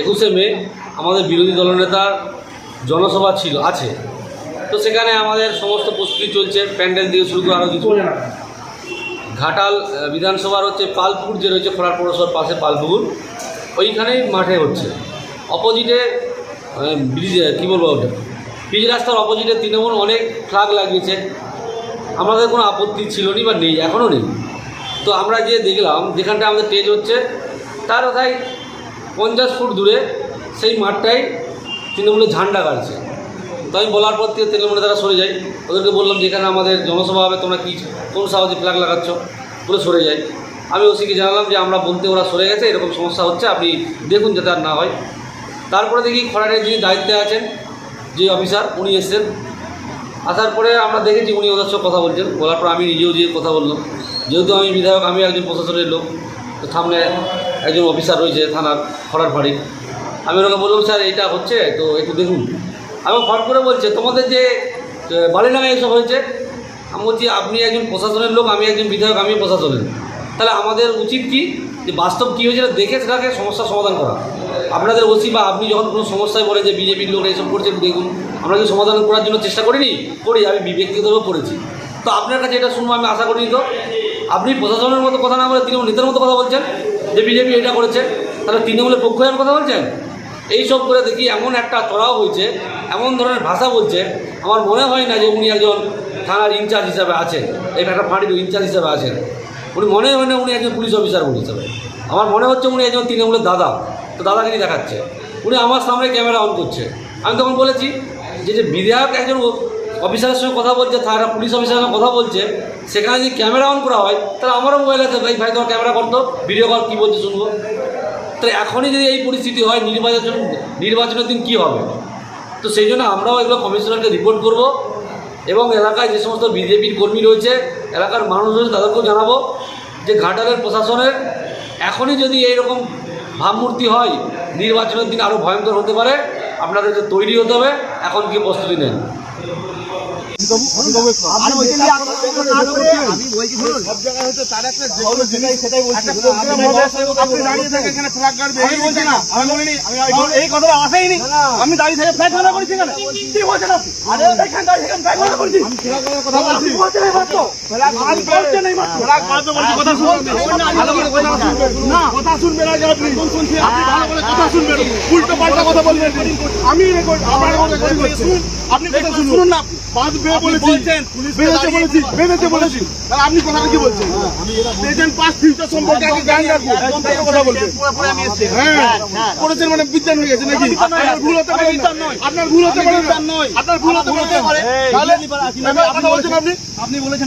একুশে মে আমাদের বিরোধী দলনেতার জনসভা ছিল আছে। তো সেখানে আমাদের সমস্ত প্রস্তুতি চলছে প্যান্ডেল দিয়ে শুরু করে আরও কিছু। ঘাটাল বিধানসভার হচ্ছে পালপুর যে রয়েছে খোলার পৌরসভার পাশে পালপুকুর। ওইখানেই মাঠে হচ্ছে। অপোজিটে ব্রিজ কী বলব ওটা? পিচ রাস্তার অপোজিটে তৃণমূল অনেক ফ্লাগ লাগিয়েছে। আমাদের কোনো আপত্তি ছিল নি বা নেই এখনও নেই। তো আমরা যে দেখলাম যেখানটা আমাদের স্টেজ হচ্ছে তার কোথায় পঞ্চাশ ফুট দূরে সেই মাঠটাই তৃণমূলের ঝান্ডা গাড়ছে। তো আমি বলার পর থেকে তৃণমূলে তারা সরে যায় ওদেরকে বললাম যেখানে আমাদের জনসভা হবে, তোমরা কী, কোন সাহসে ফ্ল্যাগ লাগাচ্ছ? পুরো সরে যায় আমি ওসিকে জানালাম যে, আমরা বলতে ওরা সরে গেছে, এরকম সমস্যা হচ্ছে, আপনি দেখুন যাতে আর না হয়। তারপরে দেখি খরারের যিনি দায়িত্বে আছেন, যে অফিসার, উনি এসেছেন। আসার পরে আমরা দেখেছি উনি ওদের সঙ্গে কথা বলছেন। বলার পর আমি নিজেও যেয়ে কথা বললাম। যেহেতু আমি বিধায়ক আমি একজন প্রশাসনের লোক, তো সামনে একজন অফিসার রয়েছে থানার খরার ফাঁড়ি আমি ওনাকে বললাম, স্যার এটা হচ্ছে, তো একটু দেখুন। আমি ফট করে বলছে, তোমাদের যে বালিডাঙ্গা এইসব হয়েছে, আমি বলছি, আপনি একজন প্রশাসনের লোক, আমি একজন বিধায়ক আমি প্রশাসনের। তাহলে আমাদের উচিত কি, যে বাস্তব কী হয়েছে দেখে সেটাকে সমস্যার সমাধান করা। আপনাদের ওসি বা আপনি যখন কোনো সমস্যায় বলে যে বিজেপির লোক এইসব করছে দেখুন। আমরা কি সমাধান করার জন্য চেষ্টা করিনি, করি, আমি ব্যক্তিগতভাবে করেছি। তো আপনার কাছে এটা শুনব, আমি আশা করিনি তো। আপনি প্রশাসনের মতো কথা না বলে তৃণমূল নেতার মতো কথা বলছেন। যে বিজেপি এটা করেছে, তাহলে তৃণমূলের পক্ষ হয়ে কথা বলছেন? এইসব করে দেখি এমন একটা চড়াও হয়েছে, এমন ধরনের ভাষা বলছে, আমার মনে হয় না যে উনি একজন থানার ইনচার্জ হিসাবে আছেন এই একটা ফাঁড়ির ইনচার্জ হিসাবে আছেন। উনি মনে হয় না উনি একজন পুলিশ অফিসার উনি হিসাবে। আমার মনে হচ্ছে উনি একজন তৃণমূলের দাদা, তো দাদাগিরি দেখাচ্ছে। উনি আমার সামনে ক্যামেরা অন করছে। আমি তখন বলেছি যে যে বিধায়ক একজন অফিসারের সঙ্গে কথা বলছে, তারা পুলিশ অফিসারের সঙ্গে কথা বলছে, সেখানে যদি ক্যামেরা অন করা হয়, তাহলে আমারও মোবাইল আছে, ভাই ভাই, তোমার ক্যামেরা করতো ভিডিও কল কী বলছে শুনব? তো এখনই যদি এই পরিস্থিতি হয় নির্বাচন, নির্বাচনের দিন কী হবে? তো সেই জন্য আমরাও এগুলো কমিশনারকে রিপোর্ট করব এবং এলাকায় যে সমস্ত বিজেপির কর্মী রয়েছে, এলাকার মানুষ রয়েছে, তাদেরকেও জানাব যে ঘাটালের প্রশাসনের এখনই যদি এইরকম ভাবমূর্তি হয়, নির্বাচনের দিন আরও ভয়ঙ্কর হতে পারে, আপনাদেরকে তৈরি হতে হবে, এখন কি প্রস্তুতি নেন আপনি বলছেন যে আপনারা আমি দাঁড়িয়ে থেকে ফ্ল্যাগ মারা করেছি এখানে কি বলছেন আপনি? আমি শুনুন। না। বাদ আপনি কথাটা কি বলছেন সম্পর্কে আগে জ্ঞান রাখব কথা বলবেন হ্যাঁ করেছেন মানে বিজ্ঞান হয়ে গেছে নাকি আপনার ভুল হতে পারে আপনার ভুল হতে পারে আপনার ভুল হতে পারে আপনি বলেছেন